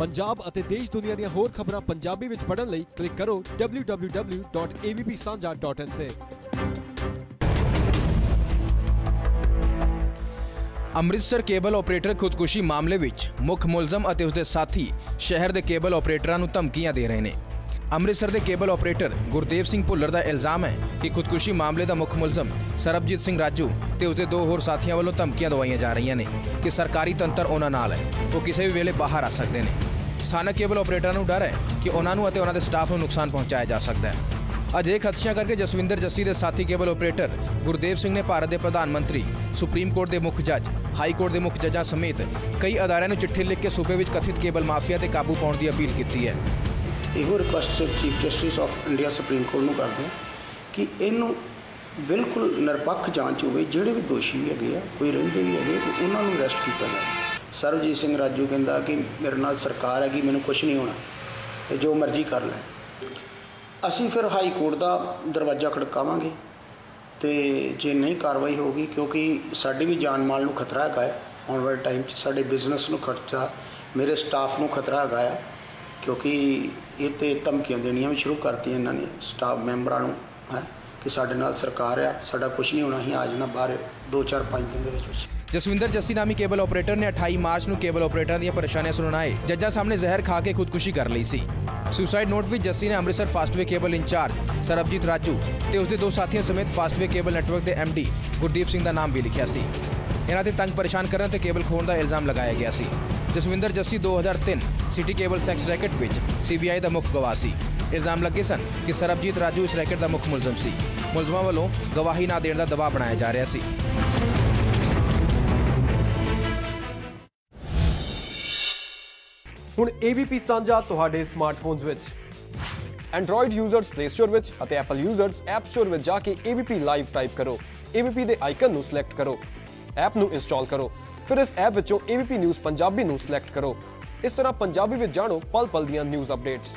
ਪੰਜਾਬ ਅਤੇ ਦੇਸ਼ ਦੁਨੀਆ ਦੀਆਂ ਹੋਰ ਖਬਰਾਂ ਪੰਜਾਬੀ ਵਿੱਚ ਪੜ੍ਹਨ ਲਈ ਕਲਿੱਕ ਕਰੋ www.avpsanja.in ਤੇ। ਅੰਮ੍ਰਿਤਸਰ ਕੇਬਲ ਆਪਰੇਟਰ ਖੁਦਕੁਸ਼ੀ ਮਾਮਲੇ ਵਿੱਚ ਮੁੱਖ ਮੁਲਜ਼ਮ ਅਤੇ ਉਸਦੇ ਸਾਥੀ ਸ਼ਹਿਰ ਦੇ ਕੇਬਲ ਆਪਰੇਟਰਾਂ ਨੂੰ ਧਮਕੀਆਂ ਦੇ ਰਹੇ ਨੇ। ਅੰਮ੍ਰਿਤਸਰ ਦੇ ਕੇਬਲ ਆਪਰੇਟਰ ਗੁਰਦੇਵ ਸਿੰਘ ਭੁੱਲਰ ਦਾ ਇਲਜ਼ਾਮ ਹੈ ਕਿ ਖੁਦਕੁਸ਼ੀ ਮਾਮਲੇ ਦਾ ਮੁੱਖ ਮੁਲਜ਼ਮ ਸਰਬਜੀਤ ਸਿੰਘ ਰਾਜੂ ਤੇ ਉਸਦੇ ਦੋ ਹੋਰ ਸਾਥੀਆਂ ਵੱਲੋਂ ਧਮਕੀਆਂ ਦਵਾਈਆਂ ਜਾ ਰਹੀਆਂ ਨੇ ਕਿ ਸਰਕਾਰੀ ਤੰਤਰ ਉਹਨਾਂ ਨਾਲ ਹੈ। ਉਹ ਕਿਸੇ ਵੀ ਵੇਲੇ ਬਾਹਰ ਆ ਸਕਦੇ ਨੇ। ਸਥਾਨਕ ਕੇਬਲ ਆਪਰੇਟਰਾਂ ਨੂੰ ਡਰ ਹੈ ਕਿ ਉਹਨਾਂ ਨੂੰ ਅਤੇ ਉਹਨਾਂ ਦੇ ਸਟਾਫ ਨੂੰ ਨੁਕਸਾਨ ਪਹੁੰਚਾਇਆ ਜਾ ਸਕਦਾ ਹੈ। ਅਜੇ ਖਦਸ਼ਿਆਂ ਕਰਕੇ ਜਸਵਿੰਦਰ ਜੱਸੀ ਦੇ ਸਾਥੀ ਕੇਬਲ ਆਪਰੇਟਰ ਗੁਰਦੇਵ ਸਿੰਘ ਨੇ ਭਾਰਤ ਦੇ ਪ੍ਰਧਾਨ ਮੰਤਰੀ, ਸੁਪਰੀਮ ਕੋਰਟ ਦੇ ਮੁੱਖ ਜੱਜ, ਹਾਈ ਕੋਰਟ ਦੇ ਮੁੱਖ ਜੱਜਾਂ ਸਮੇਤ ਕਈ ਅਦਾਰਿਆਂ ਨੂੰ ਚਿੱਠੀ ਲਿਖ ਕੇ ਸੂਬੇ ਵਿੱਚ ਕਥਿਤ ਕੇਬਲ ਮਾਫੀਆ ਤੇ ਕਾਬੂ ਪਾਉਣ ਦੀ ਅਪੀਲ ਕੀਤੀ ਹੈ। ਇਹੋ request Chief Justice of India Supreme Court ਨੂੰ ਕਰਦੇ ਕਿ ਇਹਨੂੰ ਬਿਲਕੁਲ ਨਿਰਪੱਖ ਜਾਂਚ ਹੋਵੇ, ਜਿਹੜੇ ਵੀ ਦੋਸ਼ੀ ਹੈਗੇ ਆ, ਕੋਈ ਰਹਿੰਦੇ ਵੀ ਹੈਗੇ ਉਹਨਾਂ ਨੂੰ ਅਰੈਸਟ ਕੀਤਾ ਜਾਵੇ। ਸਰਬਜੀਤ ਸਿੰਘ ਰਾਜੂ ਕਹਿੰਦਾ ਕਿ ਮੇਰੇ ਨਾਲ ਸਰਕਾਰ ਹੈਗੀ, ਮੈਨੂੰ ਕੁਝ ਨਹੀਂ ਹੋਣਾ, ਤੇ ਜੋ ਮਰਜ਼ੀ ਕਰ ਲੈ। ਅਸੀਂ ਫਿਰ ਹਾਈ ਕੋਰਟ ਦਾ ਦਰਵਾਜ਼ਾ ਖੜਕਾਵਾਂਗੇ ਤੇ ਜੇ ਨਹੀਂ ਕਾਰਵਾਈ ਹੋਗੀ ਕਿਉਂਕਿ ਸਾਡੀ ਵੀ ਜਾਨ ਮਾਲ ਨੂੰ ਖਤਰਾ ਹੈਗਾ ਹੈ। ਆਉਣ ਵਾਲੇ ਟਾਈਮ 'ਚ ਸਾਡੇ ਬਿਜ਼ਨਸ ਨੂੰ ਖਤਰਾ ਮੇਰੇ ਸਟਾਫ ਨੂੰ ਖਤਰਾ ਹੈਗਾ ਹੈ, ਕਿਉਂਕਿ ਇਹ ਤੇ ਧਮਕੀਆਂ ਦੇਣੀਆਂ ਵੀ ਸ਼ੁਰੂ ਕਰਤੀਆਂ ਇਹਨਾਂ ਨੇ, ਸਟਾਫ ਮੈਂਬਰਾਂ ਨੂੰ, ਹੈ। ਕਿ ਸਾਡੇ ਨਾਲ ਸਰਕਾਰ ਆ, ਸਾਡਾ ਕੁਝ ਨਹੀਂ ਹੋਣਾ, ਅਸੀਂ ਆ ਜਾਣਾ ਬਾਹਰ 2 4 5 ਦਿਨ ਦੇ ਵਿੱਚ ਵਿੱਚ। ਜਸਵਿੰਦਰ ਜੱਸੀ ਨਾਮੀ ਕੇਬਲ ਆਪਰੇਟਰ ਨੇ 28 ਮਾਰਚ ਨੂੰ ਕੇਬਲ ਆਪਰੇਟਰਾਂ ਦੀਆਂ ਪਰੇਸ਼ਾਨੀਆਂ ਸੁਣਾਏ। ਜੱਜਾਂ ਸਾਹਮਣੇ ਜ਼ਹਿਰ ਖਾ ਕੇ ਖੁਦਕੁਸ਼ੀ ਕਰ ਲਈ ਸੀ। ਸੁਸਾਈਡ ਨੋਟ ਵਿੱਚ ਜੱਸੀ ਨੇ Amritsar Fastway cable incharge Sarabjit Raju ਤੇ ਉਸਦੇ ਦੋ ਸਾਥੀਆਂ ਸਮੇਤ ਫਾਸਟਵੇ ਕੇਬਲ ਨੈਟਵਰਕ ਦੇ ਡੀ ਗੁਰਦੀਪ ਸਿੰਘ ਦਾ ਨਾਮ ਵੀ ਲਿਖਿਆ ਸੀ। ਇਹਨਾਂ ਤੇ ਤੰਗ ਪਰੇਸ਼ਾਨ ਕਰਨ ਤੇ ਕੇਬਲ ਖੋਣ ਦਾ ਇਲਜ਼ਾਮ ਲਗਾਇਆ ਗਿਆ ਸੀ। Jaswinder Jassi 2003 city cable sex racket ਵਿੱਚ ਸੀਬੀਆਈ ਦਾ ਮੁੱਖ ਗਵਾਹ ਸੀ। ਇਲਜ਼ਾਮ ਲੱਗੇ ਸਨ ਕਿ ਸਰਬਜੀਤ ਰਾਜੂ ਇਸ ਰੈਕਟ ਦਾ ਮੁੱਖ ਮੁਲਜ਼ਮ ਸੀ। ਮੁਲਜ਼ਮਾਂ ਵੱਲੋਂ ਗਵਾਹੀ ਨਾ ਦੇਣ ਦਾ ਦਬਾਅ ਬਣਾਇਆ ਜਾ ਰਿਹਾ ਸੀ। ਹੁਣ AVP ਸਾਂਝਾ ਤੁਹਾਡੇ ਸਮਾਰਟਫੋਨਸ ਵਿੱਚ। Android ਯੂਜ਼ਰਸ Play Store ਵਿੱਚ ਅਤੇ Apple ਯੂਜ਼ਰਸ App Store ਵਿੱਚ ਜਾ ਕੇ AVP ਲਾਈਵ ਟਾਈਪ ਕਰੋ। AVP ਦੇ ਆਈਕਨ ਨੂੰ ਸਿਲੈਕਟ ਕਰੋ। ਐਪ ਨੂੰ ਇੰਸਟਾਲ ਕਰੋ। ਫਿਰ ਇਸ ਐਪ ਵਿੱਚੋਂ AVP ਨਿਊਜ਼ ਪੰਜਾਬੀ ਨੂੰ ਸਿਲੈਕਟ ਕਰੋ। ਇਸ ਤਰ੍ਹਾਂ ਪੰਜਾਬੀ ਵਿੱਚ ਜਾਣੋ ਪਲ ਪਲ ਦੀਆਂ ਨਿਊਜ਼ ਅਪਡੇਟਸ